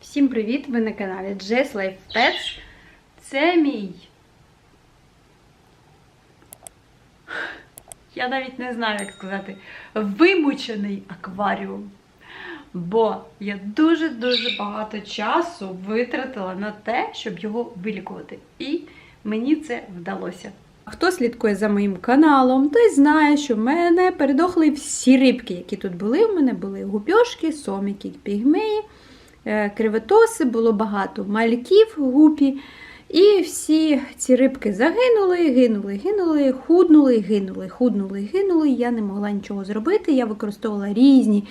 Всім привіт! Ви на каналі Jess Life Pets. Це мій. Я навіть не знаю, як сказати, вимучений акваріум. Бо я дуже-дуже багато часу витратила на те, щоб його вилікувати. І мені це вдалося. Хто слідкує за моїм каналом, той знає, що в мене передохли всі рибки, які тут були. У мене були гупьошки, соміки, пігмеї, е, креветоси, було багато мальків, в гупі. І всі ці рибки загинули, гинули, гинули, худнули, гинули, худнули, гинули. Я не могла нічого зробити. Я використовувала різні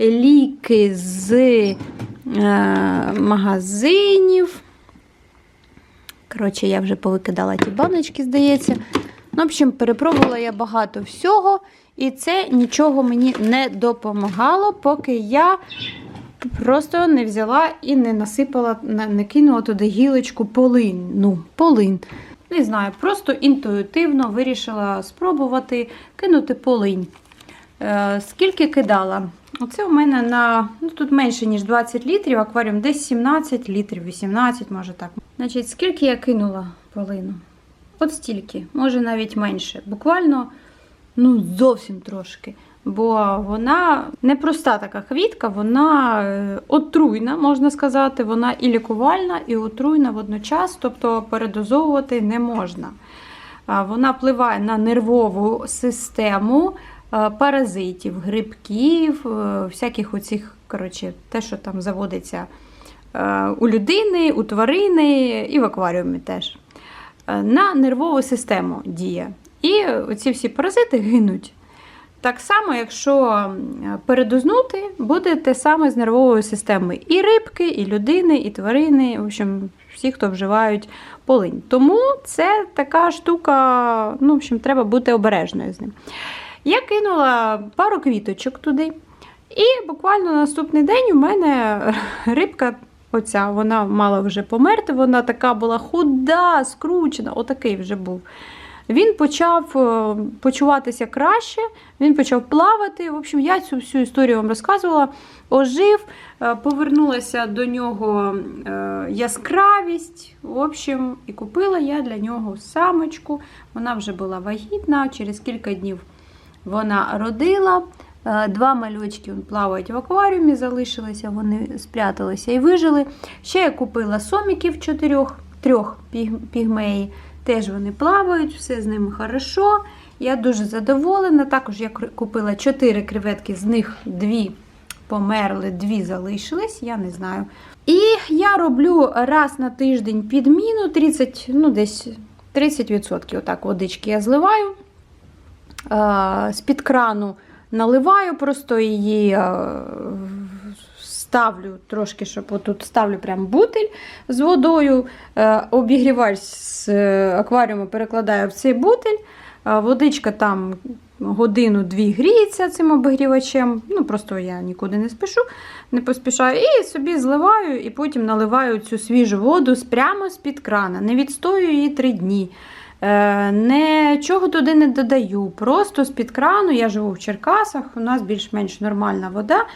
ліки з е, магазинів. Коротше, я вже повикидала ті баночки, здається. Ну, в общем, перепробувала я багато всього, і це нічого мені не допомагало, поки я просто не взяла і не насипала, не кинула туди гілочку полин. Ну, полин. Не знаю, просто інтуїтивно вирішила спробувати кинути полинь. Е, скільки кидала? Оце у мене на ну, тут менше, ніж 20 літрів, акваріум десь 17 літрів, 18, може так. Значить, скільки я кинула полину? От стільки, може навіть менше. Буквально ну, зовсім трошки. Бо вона не проста така квітка, вона е, отруйна, можна сказати. Вона і лікувальна, і отруйна водночас, тобто передозовувати не можна. Вона впливає на нервову систему е, паразитів, грибків, е, всяких оцих, коротше, те, що там заводиться у людини, у тварини і в акваріумі теж. На нервову систему діє. І оці всі паразити гинуть. Так само, якщо передознути, буде те саме з нервовою системою. І рибки, і людини, і тварини, в общем, всі, хто вживають полинь. Тому це така штука, ну, в общем, треба бути обережною з ним. Я кинула пару квіточок туди. І буквально наступний день у мене рибка, оця, вона мала вже померти, вона така була худа, скручена, отакий вже був. Він почав е, почуватися краще, він почав плавати. В общем, я цю всю історію вам розказувала. Ожив, е, повернулася до нього е, яскравість. В общем, і купила я для нього самочку. Вона вже була вагітна, через кілька днів вона родила. Два малючки плавають в акваріумі, залишилися, вони спряталися і вижили. Ще я купила соміків чотирьох, трьох піг- пігмеї. Теж вони плавають, все з ними хорошо. Я дуже задоволена. Також я купила 4 креветки, з них дві померли, дві залишились, я не знаю. І я роблю раз на тиждень підміну 30, ну десь 30%. Отак водички я зливаю. Е, З-під крану наливаю, просто її е, ставлю трошки, щоб отут ставлю прям бутиль з водою, е, обігрівач з е, акваріуму перекладаю в цей бутиль. Е, Водичка там годину-дві гріється цим обігрівачем. Ну, просто я нікуди не спішу, не поспішаю. І собі зливаю, і потім наливаю цю свіжу воду прямо з-під крана. Не відстоюю її три дні. Нічого туди не додаю. Просто з-під крану, я живу в Черкасах, у нас більш-менш нормальна вода.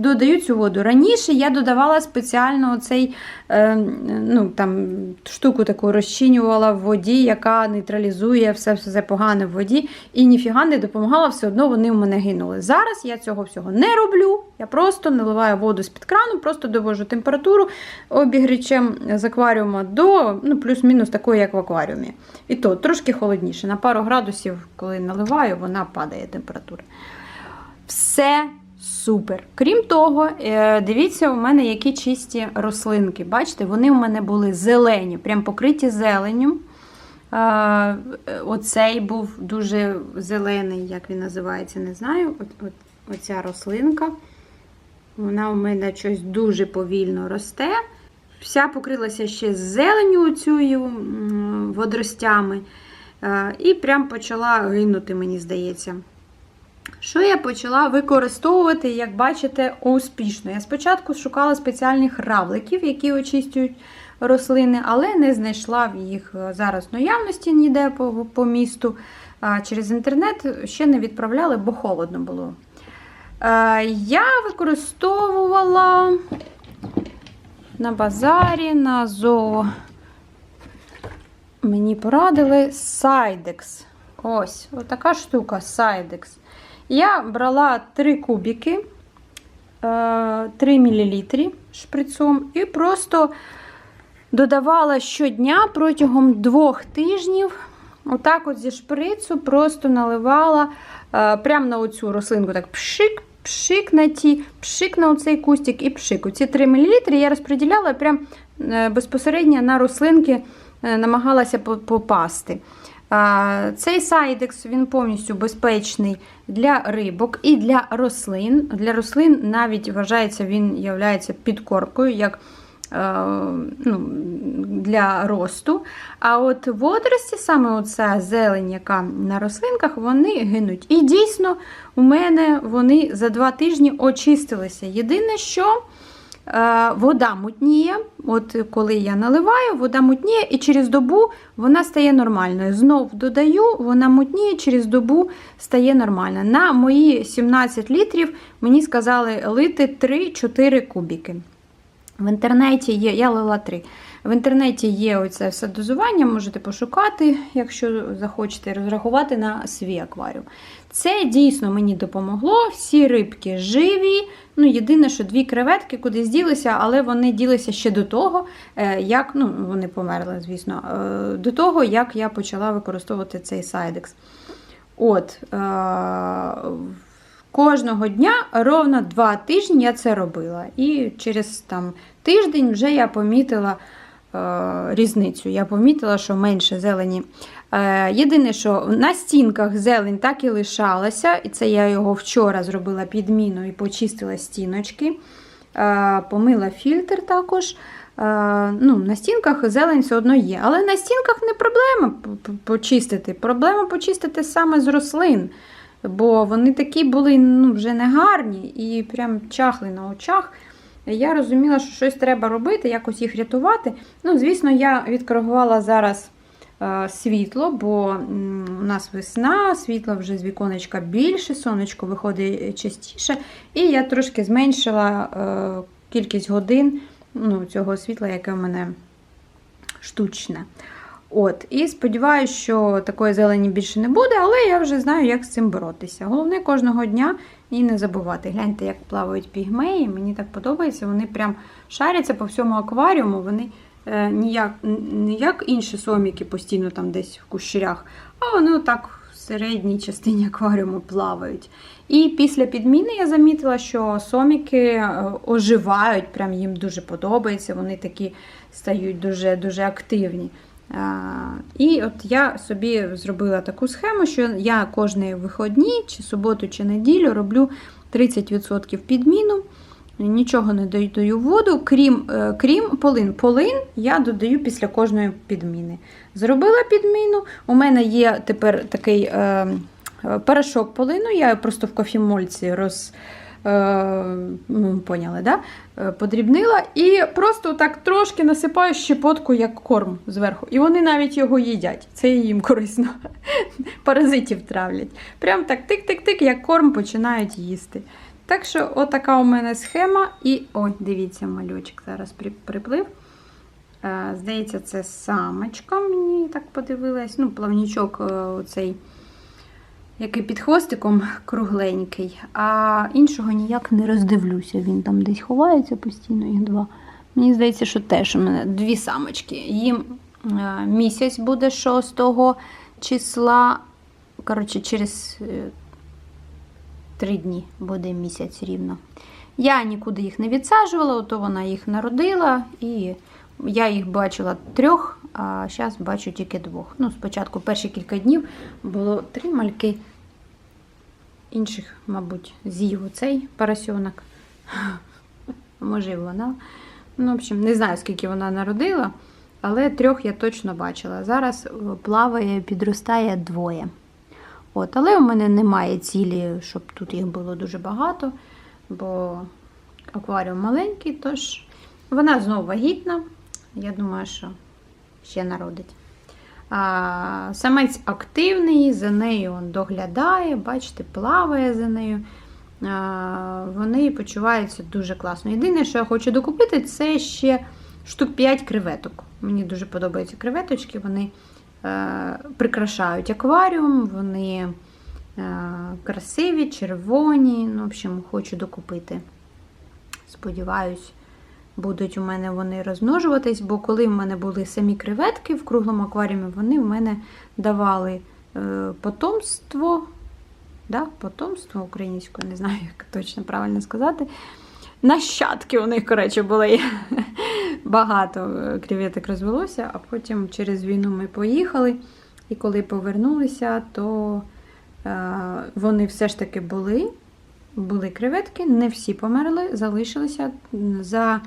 Додаю цю воду. Раніше я додавала спеціально цей е, ну, там, штуку таку розчинювала в воді, яка нейтралізує все, все погане в воді, і ніфіга не допомагала, все одно вони в мене гинули. Зараз я цього всього не роблю. Я просто наливаю воду з-під крану, просто довожу температуру обігрічем з акваріума до ну, плюс-мінус такої, як в акваріумі. І то трошки холодніше. На пару градусів, коли наливаю, вона падає температура. Все супер. Крім того, е, дивіться, у мене які чисті рослинки. Бачите, вони у мене були зелені, прям покриті зеленню. Оцей був дуже зелений, як він називається, не знаю. Оця рослинка. Вона у мене щось дуже повільно росте. Вся покрилася ще зеленю оцею водоростями. І прям почала гинути, мені здається. Що я почала використовувати, як бачите, успішно. Я спочатку шукала спеціальних равликів, які очистюють рослини, але не знайшла їх зараз наявності ніде по, по місту. Через інтернет ще не відправляли, бо холодно було. Е, Я використовувала на базарі, на зоо. Мені порадили сайдекс. Ось, отака штука сайдекс. Я брала 3 кубики, е, 3 мл шприцом і просто додавала щодня протягом двох тижнів. Отак от зі шприцу просто наливала е, прямо на оцю рослинку. Так пшик, пшик на ті, пшик на оцей кустик і пшик. Оці 3 мл я розподіляла прям е, безпосередньо на рослинки, е, намагалася попасти. Цей сайдекс він повністю безпечний для рибок і для рослин. Для рослин навіть вважається, він є підкоркою, як е, ну, для росту. А от водорості, саме оця зелень, яка на рослинках, вони гинуть. І дійсно, у мене вони за два тижні очистилися. Єдине, що вода мутніє. От коли я наливаю, вода мутніє, і через добу вона стає нормальною. Знов додаю, вона мутніє, через добу стає нормальна. На мої 17 літрів мені сказали лити 3-4 кубики. В інтернеті є, я лила 3. В інтернеті є оце все дозування, можете пошукати, якщо захочете, розрахувати на свій акваріум. Це дійсно мені допомогло. Всі рибки живі. Ну, єдине, що дві креветки кудись ділися, але вони ділися ще до того, е, як ну, вони померли, звісно, е, до того, як я почала використовувати цей сайдекс. От, е, кожного дня ровно два тижні я це робила. І через там, тиждень вже я помітила е, різницю. Я помітила, що менше зелені. Е, єдине, що на стінках зелень так і лишалася, і це я його вчора зробила підміну і почистила стіночки. Е, помила фільтр також. Е, ну, На стінках зелень все одно є. Але на стінках не проблема почистити. Проблема почистити саме з рослин. Бо вони такі були ну, вже негарні і прям чахли на очах. Я розуміла, що щось треба робити, якось їх рятувати. Ну, звісно, я відкоригувала зараз світло, бо у нас весна, світла вже з віконечка більше, сонечко виходить частіше. І я трошки зменшила е, кількість годин ну, цього світла, яке в мене штучне. От, І сподіваюся, що такої зелені більше не буде, але я вже знаю, як з цим боротися. Головне кожного дня і не забувати. Гляньте, як плавають пігмеї. Мені так подобається. Вони прям шаряться по всьому акваріуму. Вони е, ніяк, не як інші соміки постійно там десь в кущерях, а вони отак середній частині акваріуму плавають. І після підміни я замітила, що соміки е, оживають, прям їм дуже подобається. Вони такі стають дуже, дуже активні. І от я собі зробила таку схему, що я кожні виходні, чи суботу, чи неділю роблю 30% підміну, нічого не додаю воду, крім е, крім полин. Полин я додаю після кожної підміни. Зробила підміну. У мене є тепер такий е, е, порошок полину, я просто в кофімольці роз. Е, ну, поняли, да? Подрібнила і просто так трошки насипаю щепотку як корм зверху. І вони навіть його їдять. Це їм корисно. Паразитів травлять. Прям так тик-тик-тик, як корм починають їсти. Так що, отака у мене схема. І ой, дивіться, мальочок зараз при- приплив. Е, Здається, це самочка. Мені так подивилась. Ну, плавнічок е, оцей який під хвостиком кругленький, а іншого ніяк не роздивлюся. Він там десь ховається постійно, їх два. Мені здається, що теж у мене дві самочки. Їм е, місяць буде 6 числа. Коротше, через три дні буде місяць рівно. Я нікуди їх не відсаджувала, то вона їх народила, і я їх бачила трьох, а зараз бачу тільки двох. Ну, спочатку перші кілька днів було три мальки. Інших, мабуть, з'їв оцей поросенок. Може, вона. Ну, в общем, не знаю, скільки вона народила, але трьох я точно бачила. Зараз плаває, підростає двоє. От, але у мене немає цілі, щоб тут їх було дуже багато, бо акваріум маленький, тож вона знову вагітна. Я думаю, що ще народить. А, самець активний, за нею он доглядає, бачите, плаває за нею. вони почуваються дуже класно. Єдине, що я хочу докупити, це ще штук 5 креветок. Мені дуже подобаються креветочки, вони прикрашають акваріум, вони е, красиві, червоні. Ну, в общем, хочу докупити. Сподіваюсь, будуть у мене вони розмножуватись, бо коли в мене були самі креветки в круглому акваріумі, вони в мене давали е, потомство. Да, потомство українською, не знаю, як точно правильно сказати. Нащадки у них, коротше, були багато е, креветок розвелося, а потім через війну ми поїхали. І коли повернулися, то е, вони все ж таки були. Були креветки, не всі померли, залишилися за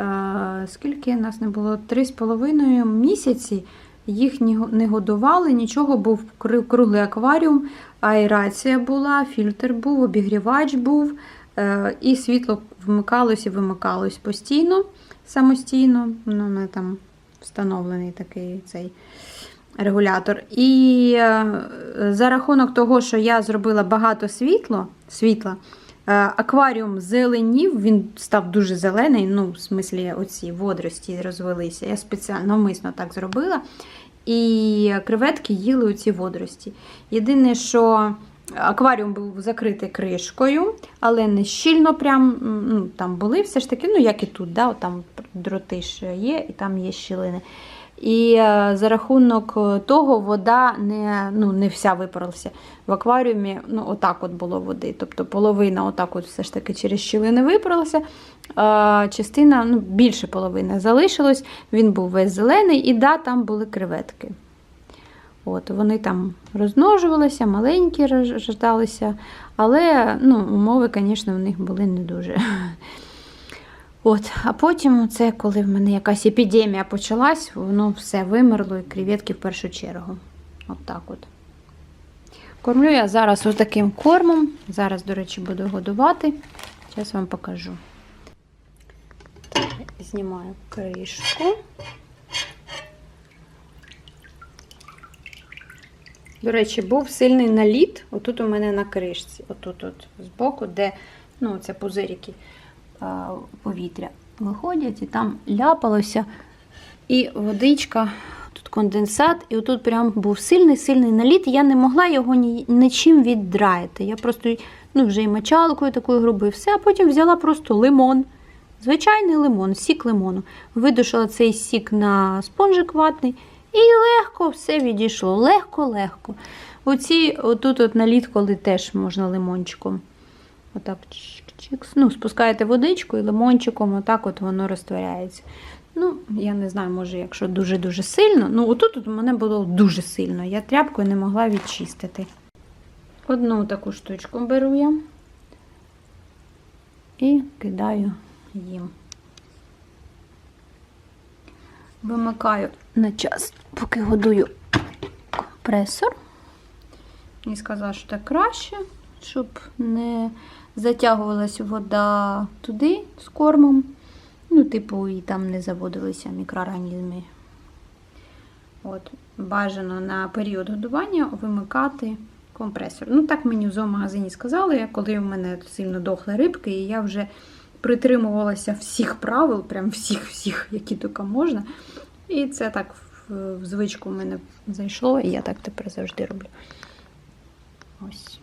е, скільки нас не було? Три з половиною місяці. Їх не годували, нічого, був круглий акваріум, аерація була, фільтр був, обігрівач був, е, і світло вмикалось і вимикалось постійно, самостійно. Ну, у мене там встановлений такий цей регулятор. І е, за рахунок того, що я зробила багато світло, світла, е, акваріум зеленів, він став дуже зелений. Ну, в смислі, оці водорості розвелися. Я спеціально навмисно так зробила. І креветки їли оці водорості. Єдине, що акваріум був закритий кришкою, але не щільно прям, ну, там були все ж таки, ну як і тут, да, там дроти ж є, і там є щілини. І е, за рахунок е, того вода не, ну, не вся випарилася. В акваріумі ну, отак от було води. Тобто половина отак от все ж таки через щілини випарилася, частина, ну, більше половини залишилось, він був весь зелений, і да, там були креветки. От, вони там розмножувалися, маленькі рождалися, але ну, умови, звісно, в них були не дуже. От, а потім, це коли в мене якась епідемія почалась, воно все вимерло і креветки в першу чергу. От так от. Кормлю я зараз ось таким кормом. Зараз, до речі, буду годувати. Зараз вам покажу. Знімаю кришку. До речі, був сильний наліт. Отут у мене на кришці, отут от збоку, де ну, це пузирики а, повітря виходять, і там ляпалося. І водичка, тут конденсат, і отут прям був сильний-сильний наліт. Я не могла його ні, нічим віддраїти. Я просто ну, вже і мочалкою такою грубою, все, а потім взяла просто лимон. Звичайний лимон, сік лимону. Видушила цей сік на спонжик ватний, і легко все відійшло. Легко-легко. Оці, отут от наліт, коли теж можна лимончиком. Отак чик-чик. Ну, спускаєте водичку і лимончиком, отак от воно розтворяється. Ну, я не знаю, може, якщо дуже-дуже сильно. Ну, отут от у мене було дуже сильно. Я тряпкою не могла відчистити. Одну таку штучку беру я і кидаю їм. Вимикаю на час, поки годую компресор. І сказала, що так краще, щоб не затягувалась вода туди з кормом. Ну, типу, і там не заводилися мікроорганізми. От, бажано на період годування вимикати компресор. Ну, так мені в зоомагазині сказали, коли в мене сильно дохли рибки, і я вже притримувалася всіх правил, прям всіх-всіх, які тільки можна. І це так в, звичку в мене зайшло, і я так тепер завжди роблю. Ось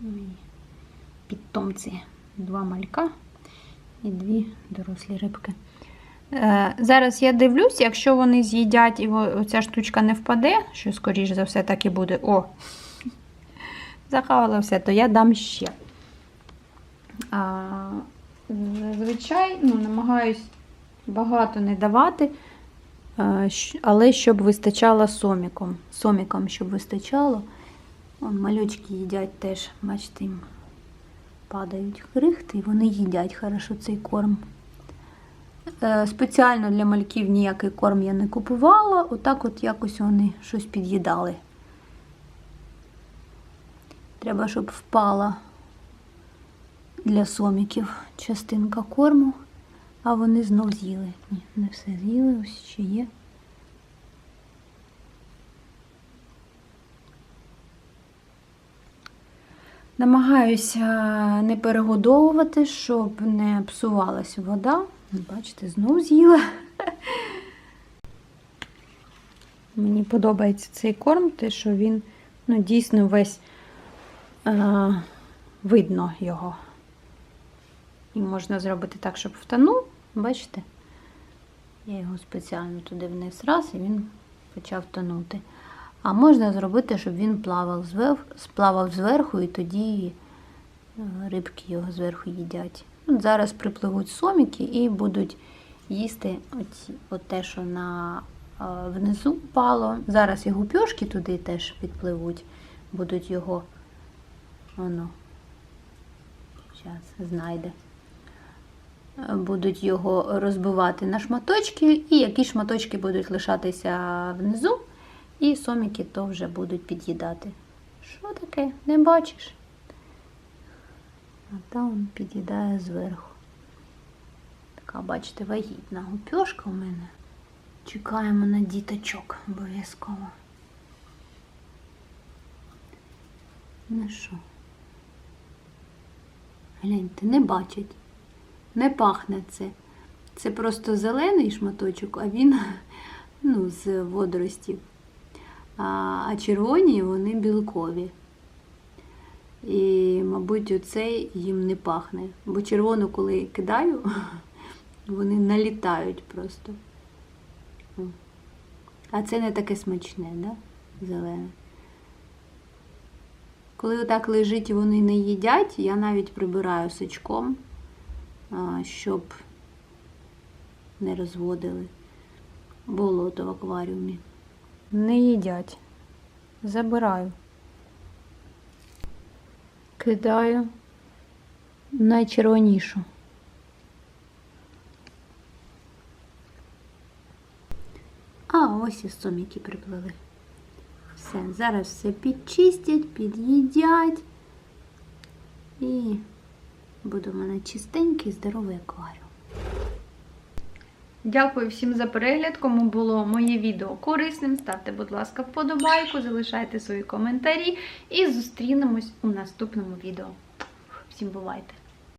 мої підтомці. Два малька і дві дорослі рибки. Е, зараз я дивлюсь, якщо вони з'їдять і оця штучка не впаде, що, скоріш за все, так і буде. О! Захавала все, то я дам ще. Зазвичай ну, намагаюсь багато не давати, але щоб вистачало соміком. Соміком, щоб вистачало. Вон, малючки їдять теж, бачите, їм падають крихти, і вони їдять хорошо цей корм. Е, Спеціально для мальків ніякий корм я не купувала, отак от якось вони щось під'їдали. Треба, щоб впала для соміків частинка корму, а вони знов з'їли. Ні, не все з'їли, ось ще є. Намагаюся не перегодовувати, щоб не псувалась вода. Бачите, знов з'їла. Мені подобається цей корм, те, що він ну, дійсно весь е, видно його. І можна зробити так, щоб втонув. Бачите? Я його спеціально туди вниз раз і він почав тонути. А можна зробити, щоб він плавав зверху, сплавав зверху, і тоді е, рибки його зверху їдять. От зараз припливуть соміки і будуть їсти оці, от те, що на, е, внизу впало. Зараз і гупьошки туди теж підпливуть, будуть його воно, зараз знайде. Будуть його розбивати на шматочки, і які шматочки будуть лишатися внизу, і соміки то вже будуть під'їдати. Що таке? Не бачиш? А там під'їдає зверху. Така, бачите, вагітна гупьошка у мене. Чекаємо на діточок обов'язково. Ну що? Гляньте, не бачать. Не пахне це. Це просто зелений шматочок, а він ну, з водоростів. А, червоні вони білкові. І, мабуть, оцей їм не пахне. Бо червону, коли кидаю, вони налітають просто. А це не таке смачне, да? Зелене. Коли отак лежить і вони не їдять, я навіть прибираю сачком, щоб не розводили болото в акваріумі. Не їдять. Забираю. Кидаю найчервонішу. А ось і соміки приплили. Все, зараз все підчистять, під'їдять. І буде в мене чистенький, здоровий акваріум. Дякую всім за перегляд. Кому було моє відео корисним, ставте, будь ласка, вподобайку, залишайте свої коментарі і зустрінемось у наступному відео. Всім бувайте!